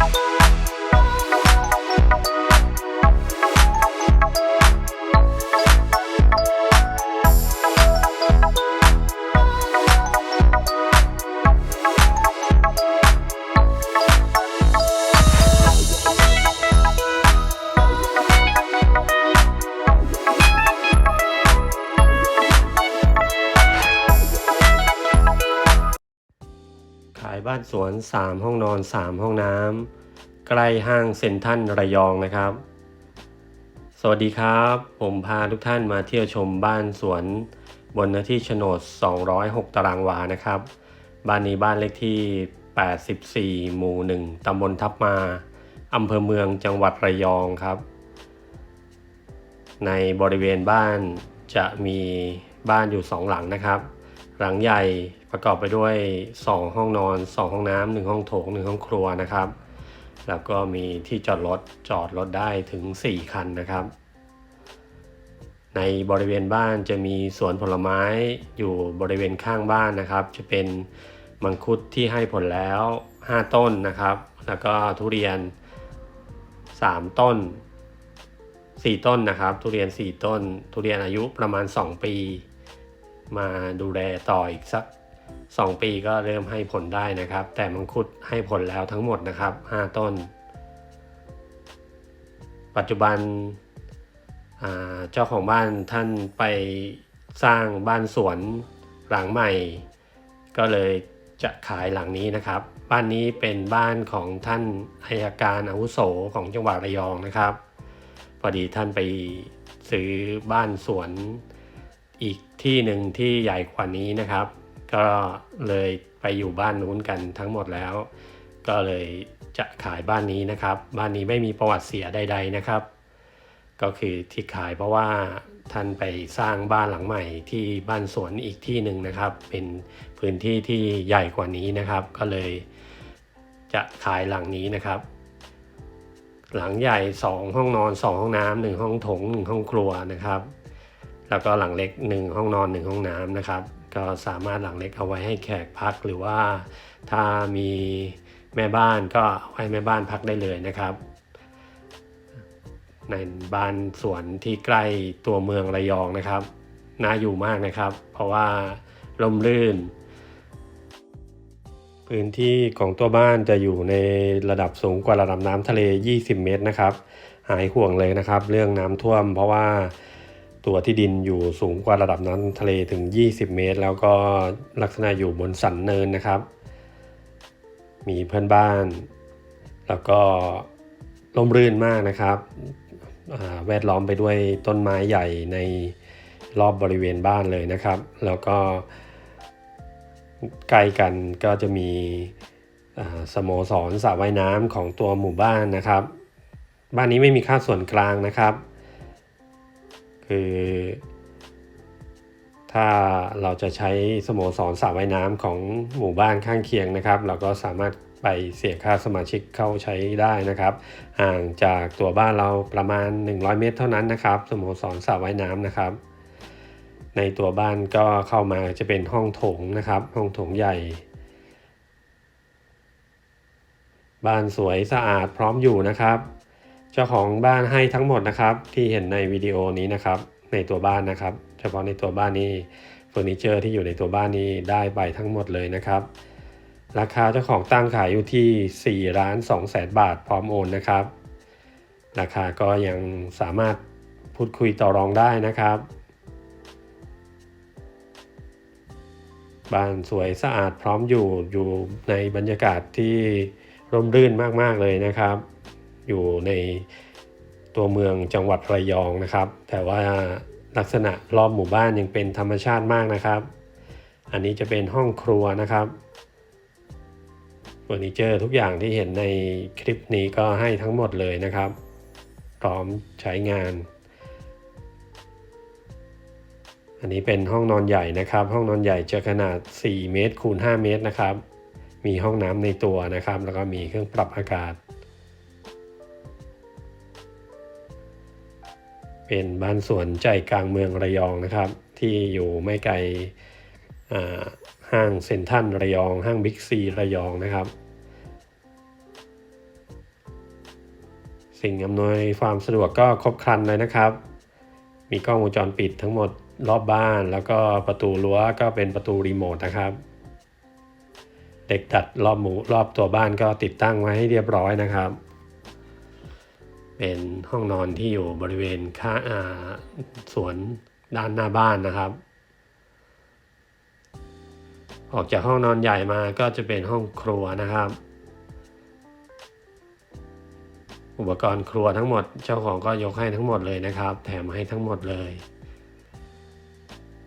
ข บ้านสวน 3 ห้องนอน 3 ห้องน้ำใกล้ห้างเซ็นทรัลระยองนะครับ สวัสดีครับ ผมพาทุกท่านมาเที่ยวชมบ้านสวน บนเนื้อที่โฉนด 206 ตารางวานะครับ บ้านนี้บ้านเลขที่ 84 หมู่ 1 ตำบลทับมาอำเภอเมืองจังหวัดระยองครับ ในบริเวณบ้านจะมีบ้านอยู่สองหลังนะครับ หลังใหญ่ประกอบไปด้วย 2 ห้องนอน 2 ห้องน้ำ1ห้องโถง 1 ห้องครัวนะครับ แล้วก็มีที่จอดรถจอดรถได้ถึง 4 คันนะครับ ในบริเวณบ้านจะมีสวนผลไม้อยู่บริเวณข้างบ้านนะครับ จะเป็นมังคุดที่ให้ผลแล้ว 5 ต้นนะครับ แล้วก็ทุเรียน 3 ต้น 4 ต้นนะครับ ทุเรียน 4 ต้น ทุเรียนอายุประมาณ 2 ปี มาดูแลต่ออีกสัก2 ปีก็เริ่มให้ผลได้นะครับ แต่มังคุดให้ผลแล้วทั้งหมดนะครับ 5 ต้น ปัจจุบันเจ้าของบ้านท่านไปสร้างบ้านสวนหลังใหม่ ก็เลยจะขายหลังนี้นะครับ บ้านนี้เป็นบ้านของท่านอายการอาวุโสของจังหวัดระยองนะครับพอดีท่านไปซื้อบ้านสวน อีกที่หนึ่งที่ใหญ่กว่านี้นะครับ ก็เลยไปอยู่บ้านนู้นกันทั้งหมดแล้ว ก็เลยจะขายบ้านนี้นะครับ บ้านนี้ไม่มีประวัติเสียใด ๆนะครับ ก็คือที่ขายเพราะว่าท่านไปสร้างบ้านหลังใหม่ที่บ้านสวนอีกที่หนึ่งนะครับ เป็นพื้นที่ที่ใหญ่กว่านี้นะครับ ก็เลยจะขายหลังนี้นะครับ หลังใหญ่ 2 ห้องนอน 2 ห้องน้ำหนึ่งห้องโถงหนึ่งห้องครัวนะครับ แล้วก็หลังเล็ก 1 ห้องนอน 1 ห้องน้ำนะครับ ก็สามารถหลังเล็กเอาไว้ให้แขกพักหรือว่าถ้ามีแม่บ้านก็เอาให้แม่บ้านพักได้เลยนะครับ ในบ้านสวนที่ใกล้ตัวเมืองระยองนะครับน่าอยู่มากนะครับ เพราะว่าร่มรื่น พื้นที่ของตัวบ้านจะอยู่ในระดับสูงกว่าระดับน้ำทะเล 20 เมตรนะครับ หายห่วงเลยนะครับ เรื่องน้ำท่วม เพราะว่า ตัวที่ดินอยู่สูงกว่าระดับน้ำทะเลถึง 20 เมตร แล้วก็ลักษณะอยู่บนสันเนินนะครับ มีเพื่อนบ้าน แล้วก็ร่มรื่นมากนะครับ แวดล้อมไปด้วยต้นไม้ใหญ่ในรอบบริเวณบ้านเลยนะครับ แล้วก็ใกล้กันก็จะมีสโมสรสระว่ายน้ำของตัวหมู่บ้านนะครับ บ้านนี้ไม่มีค่าส่วนกลางนะครับ คือ ถ้าเราจะใช้สโมสรสระว่ายน้ำของหมู่บ้านข้างเคียงนะครับ เราก็สามารถไปเสียค่าสมาชิกเข้าใช้ได้นะครับ ห่างจากตัวบ้านเราประมาณ 100 เมตรเท่านั้นนะครับ สโมสรสระว่ายน้ำนะครับ ในตัวบ้านก็เข้ามาจะเป็นห้องโถงนะครับ ห้องโถงใหญ่ บ้านสวยสะอาดพร้อมอยู่นะครับ เจ้าของบ้านให้ทั้งหมดนะครับ ที่เห็นในวิดีโอนี้นะครับ ในตัวบ้านนะครับ เฉพาะในตัวบ้านนี้เฟอร์นิเจอร์ที่อยู่ในตัวบ้านนี้ได้ไปทั้งหมดเลยนะครับ ราคาเจ้าของตั้งขายอยู่ที่4ล้าน2แสนบาทพร้อมโอนนะครับ ราคาก็ยังสามารถพูดคุยต่อรองได้นะครับ บ้านสวยสะอาดพร้อมอยู่อยู่ในบรรยากาศที่ร่มรื่นมาก ๆ เลยนะครับ อยู่ในตัวเมืองจังหวัดระยองนะครับ แต่ว่าลักษณะรอบหมู่บ้านยังเป็นธรรมชาติมากนะครับ อันนี้จะเป็นห้องครัวนะครับเฟอร์นิเจอร์ทุกอย่างที่เห็นในคลิปนี้ก็ให้ทั้งหมดเลยนะครับ พร้อมใช้งาน อันนี้เป็นห้องนอนใหญ่นะครับ ห้องนอนใหญ่จะขนาด 4 เมตรคูณ 5 เมตรนะครับ มีห้องน้ำในตัวนะครับ แล้วก็มีเครื่องปรับอากาศ เป็นบ้านสวนใจกลางเมืองระยองนะครับ ที่อยู่ไม่ไกลห้างเซ็นทรัลระยอง ห้างบิ๊กซีระยองนะครับ สิ่งอำนวยความสะดวกก็ครบครันเลยนะครับ มีกล้องวงจรปิดทั้งหมดรอบบ้านแล้วก็ประตูรั้วก็เป็นประตูรีโมทนะครับ เด็กดัดรอบหมูรอบตัวบ้านก็ติดตั้งไว้ให้เรียบร้อยนะครับ เป็นห้องนอนที่อยู่บริเวณข้าอ่าสวนด้านหน้าบ้านนะครับ ออกจากห้องนอนใหญ่มาก็จะเป็นห้องครัวนะครับ อุปกรณ์ครัวทั้งหมดเจ้าของก็ยกให้ทั้งหมดเลยนะครับ แถมให้ทั้งหมดเลย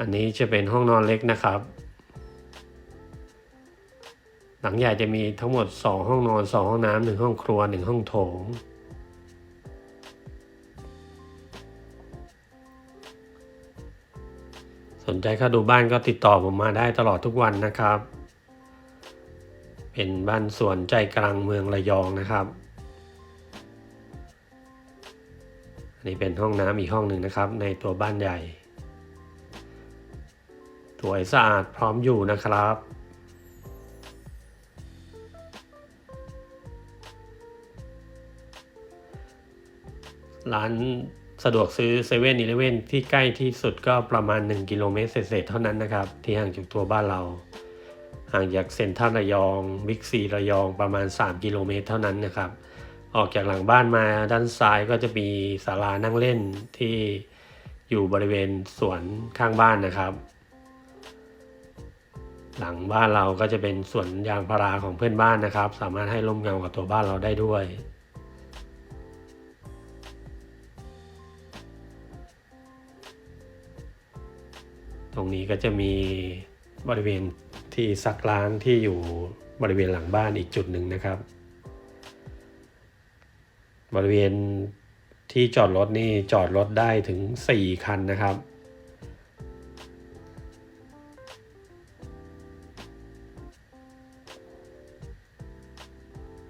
อันนี้จะเป็นห้องนอนเล็กนะครับ หลังใหญ่จะมีทั้งหมด 2 ห้องนอน 2 ห้องน้ำหนึ่งห้องครัว 1 ห้องโถง สนใจเข้าดูบ้านก็ติดต่อผมมาได้ตลอดทุกวันนะครับ เป็นบ้านสวนใจกลางเมืองระยองนะครับอันนี้เป็นห้องน้ำอีกห้องหนึ่งนะครับ ในตัวบ้านใหญ่สวยสะอาดพร้อมอยู่นะครับ ร้าน สะดวกซื้อเซเว่นอีเลเว่นที่ใกล้ที่สุดก็ประมาณ 1 กิโลเมตรเศษเท่านั้นนะครับ ที่ห่างจากตัวบ้านเรา ห่างจากเซ็นทรัลระยองบิ๊กซีระยองประมาณ 3 กิโลเมตรเท่านั้นนะครับ ออกจากหลังบ้านมาด้านซ้ายก็จะมีศาลานั่งเล่นที่อยู่บริเวณสวนข้างบ้านนะครับ หลังบ้านเราก็จะเป็นสวนยางพาราของเพื่อนบ้านนะครับ สามารถให้ร่มเงากับตัวบ้านเราได้ด้วย ตรงนี้ก็จะมีบริเวณที่ซักล้างที่อยู่บริเวณหลังบ้านอีกจุดหนึ่งนะครับ บริเวณที่จอดรถนี่จอดรถได้ถึง 4 คันนะครับ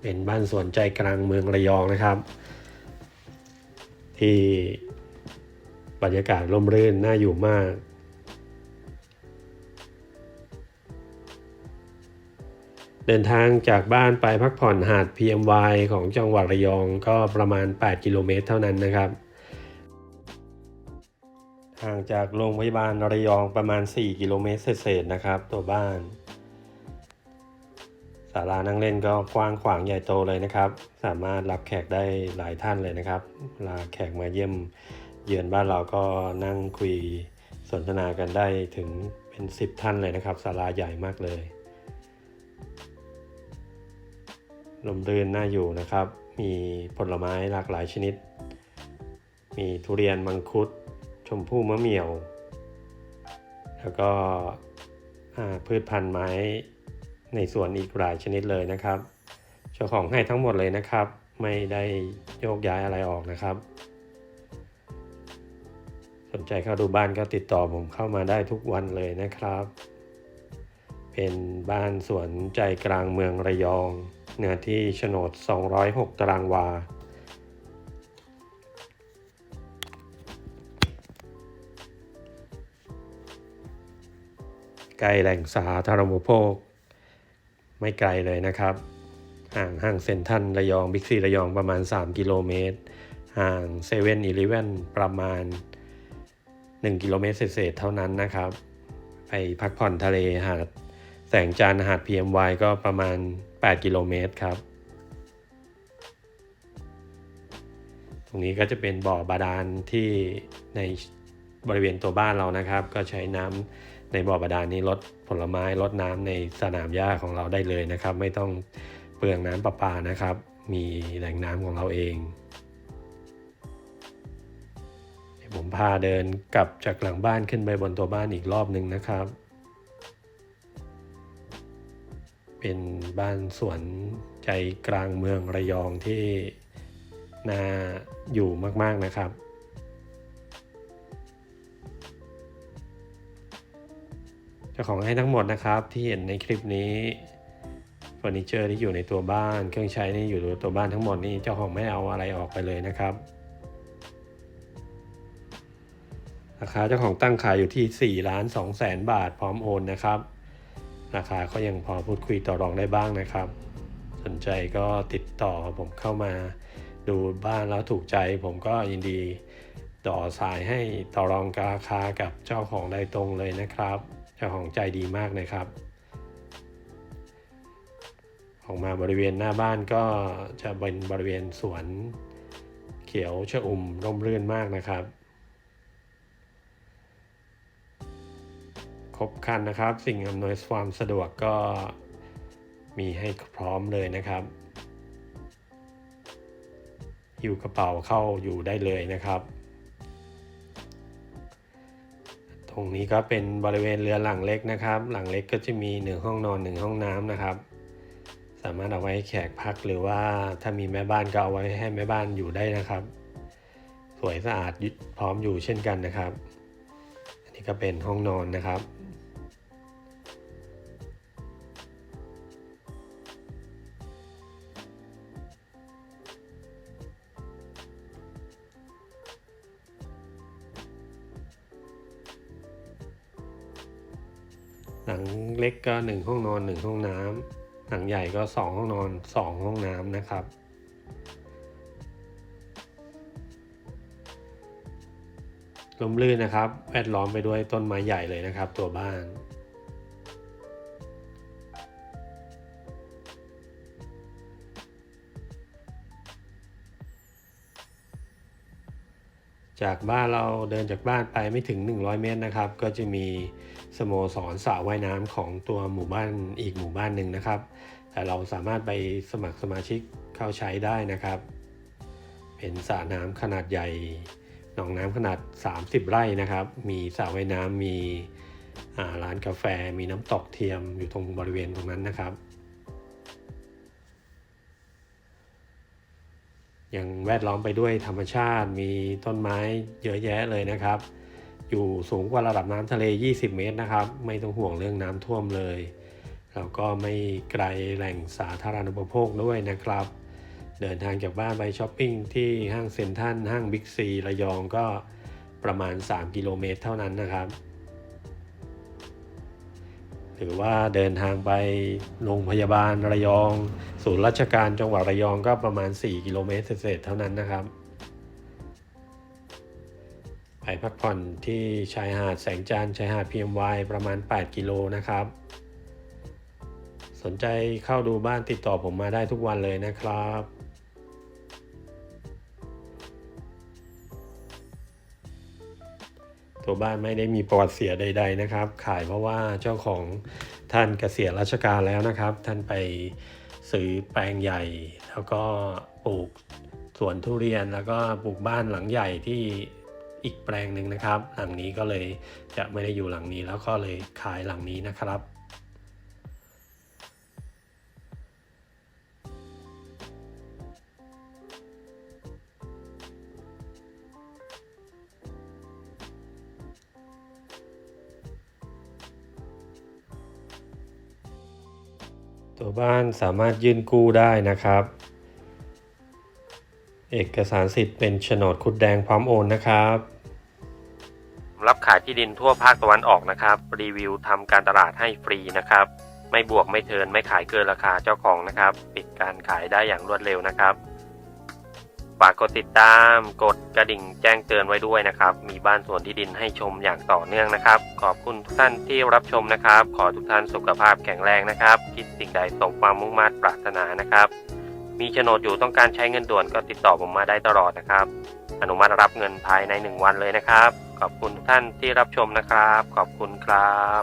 เป็นบ้านสวนใจกลางเมืองระยองนะครับ ที่บรรยากาศร่มรื่นน่าอยู่มาก เดินทางจากบ้านไปพักผ่อนหาด PMY ของจังหวัดระยองก็ประมาณ 8 กิโลเมตรเท่านั้นนะครับ ห่างจากโรงพยาบาลระยองประมาณ 4 กิโลเมตรเศษๆนะครับ ตัวบ้านศาลานั่งเล่นก็กว้างขวางใหญ่โตเลยนะครับ สามารถรับแขกได้หลายท่านเลยนะครับลาแขกมาเยี่ยมเยือนบ้านเราก็นั่งคุยสนทนากันได้ถึงเป็น 10 ท่านเลยนะครับศาลาใหญ่มากเลย ลมรื่นน่าอยู่นะครับ มีผลไม้หลากหลายชนิด มีทุเรียนมังคุด ชมพู่มะเหมี่ยว แล้วก็พืชพันธุ์ไม้ในสวนอีกหลายชนิดเลยนะครับ เจ้าของให้ทั้งหมดเลยนะครับ ไม่ได้โยกย้ายอะไรออกนะครับ สนใจเข้าดูบ้านก็ติดต่อผมเข้ามาได้ทุกวันเลยนะครับ เป็นบ้านสวนใจกลางเมืองระยอง เนื้อที่โฉนด 206 ตารางวา ใกล้แหล่งสาธารณูปโภค ไม่ไกลเลยนะครับ ห่างห้างเซ็นทรัลระยองบิ๊กซีระยองประมาณ 3 กิโลเมตร ห่างเซเว่นอีเลฟเว่นประมาณ 1 กิโลเมตรเศษเท่านั้นนะครับ ไปพักผ่อนทะเลหาดแสงจันทร์หาด PMY ก็ประมาณ 8 กิโลเมตรครับ ตรงนี้ก็จะเป็นบ่อบาดาลที่ในบริเวณตัวบ้านเรานะครับ ก็ใช้น้ำในบ่อบาดาลนี้ลดผลไม้ลดน้ำในสนามหญ้าของเราได้เลยนะครับ ไม่ต้องเปลืองน้ำประปานะครับ มีแหล่งน้ำของเราเองผมพาเดินกลับจากหลังบ้านขึ้นไปบนตัวบ้านอีกรอบหนึ่งนะครับ เป็นบ้านสวนใจกลางเมืองระยองที่น่าอยู่มากๆนะครับ เจ้าของให้ทั้งหมดนะครับที่เห็นในคลิปนี้เฟอร์นิเจอร์ที่อยู่ในตัวบ้าน เครื่องใช้ที่อยู่ในตัวบ้านทั้งหมดนี้เจ้าของไม่เอาอะไรออกไปเลยนะครับราคาเจ้าของตั้งขายอยู่ที่4ล้าน2แสนบาทพร้อมโอนนะครับ ราคาก็ยังพอพูดคุยต่อรองได้บ้างนะครับ สนใจก็ติดต่อผมเข้ามาดูบ้านแล้วถูกใจ ผมก็ยินดีต่อสายให้ต่อรองราคากับเจ้าของได้ตรงเลยนะครับ เจ้าของใจดีมากนะครับออกมาบริเวณหน้าบ้านก็จะเป็นบริเวณสวนเขียวชะอุ่มร่มรื่นมากนะครับ ครบครันนะครับ สิ่งอำนวยความสะดวกก็มีให้พร้อมเลยนะครับหิวกระเป๋าเข้าอยู่ได้เลยนะครับ ตรงนี้ก็เป็นบริเวณเรือหลังเล็กนะครับ หลังเล็กก็จะมีหนึ่งห้องนอนหนึ่งห้องน้ำนะครับ สามารถเอาไว้แขกพักหรือว่าถ้ามีแม่บ้านก็เอาไว้ให้แม่บ้านอยู่ได้นะครับ สวยสะอาดพร้อมอยู่เช่นกันนะครับ อันนี้ก็เป็นห้องนอนนะครับ หลังเล็กก็หนึ่งห้องนอนหนึ่งห้องน้ำหลังใหญ่ก็สองห้องนอนสองห้องน้ำนะครับ ลมลื่นนะครับ แวดล้อมไปด้วยต้นไม้ใหญ่เลยนะครับ ตัวบ้านจากบ้านเราเดินจากบ้านไปไม่ถึง 100 เมตรนะครับ ก็จะมี สโมสรสระว่ายน้ำของตัวหมู่บ้านอีกหมู่บ้านหนึ่งนะครับ แต่เราสามารถไปสมัครสมาชิกเข้าใช้ได้นะครับ เป็นสระน้ำขนาดใหญ่หนองน้ำขนาด 30 ไร่นะครับ มีสระว่ายน้ำมีร้านกาแฟมีน้ำตกเทียมอยู่ตรงบริเวณตรงนั้นนะครับ ยังแวดล้อมไปด้วยธรรมชาติมีต้นไม้เยอะแยะเลยนะครับ อยู่สูงกว่าระดับน้ำทะเล 20 เมตรนะครับ ไม่ต้องห่วงเรื่องน้ำท่วมเลยแล้วก็ไม่ไกลแหล่งสาธารณูปโภคด้วยนะครับ เดินทางจากบ้านไปช้อปปิ้งที่ห้างเซ็นทรัลห้างบิ๊กซีระยองก็ประมาณ 3 กิโลเมตรเท่านั้นนะครับ หรือว่าเดินทางไปโรงพยาบาลระยอง ศูนย์ราชการจังหวัดระยองก็ประมาณ 4 กิโลเมตรเศษเท่านั้นนะครับ ไปพักผ่อนที่ชายหาดแสงจันทร์ชายหาดพีเอ็มวายประมาณ 8 กิโลนะครับ สนใจเข้าดูบ้านติดต่อผมมาได้ทุกวันเลยนะครับตัวบ้านไม่ได้มีประวัติเสียใด ๆนะครับ ขายเพราะว่าเจ้าของท่านเกษียณราชการแล้วนะครับ ท่านไปซื้อแปลงใหญ่ แล้วก็ปลูกสวนทุเรียนแล้วก็ปลูกบ้านหลังใหญ่ที่ อีกแปลงหนึ่งนะครับ หลังนี้ก็เลยจะไม่ได้อยู่หลังนี้แล้วก็เลยขายหลังนี้นะครับตัวบ้านสามารถยื่นกู้ได้นะครับ เอกสารสิทธิ์เป็นโฉนดคุดแดงพร้อมโอนนะครับรับ ขายที่ดินทั่วภาคตะวันออกนะครับ รีวิวทำการตลาดให้ฟรีนะครับ ไม่บวกไม่เทินไม่ขายเกินราคาเจ้าของนะครับ ปิดการขายได้อย่างรวดเร็วนะครับฝากกดติดตามกดกระดิ่งแจ้งเตือนไว้ด้วยนะครับ มีบ้านสวนที่ดินให้ชมอย่างต่อเนื่องนะครับ ขอบคุณทุกท่านที่รับชมนะครับ ขอทุกท่านสุขภาพแข็งแรงนะครับ คิดสิ่งใดสมความมุ่งมั่นปรารถนานะครับ มีโฉนดอยู่ต้องการใช้เงินด่วนก็ติดต่อผมมาได้ตลอดนะครับ อนุมัติรับเงินภายใน 1 วันเลยนะครับ ขอบคุณทุกท่านที่รับชมนะครับ ขอบคุณครับ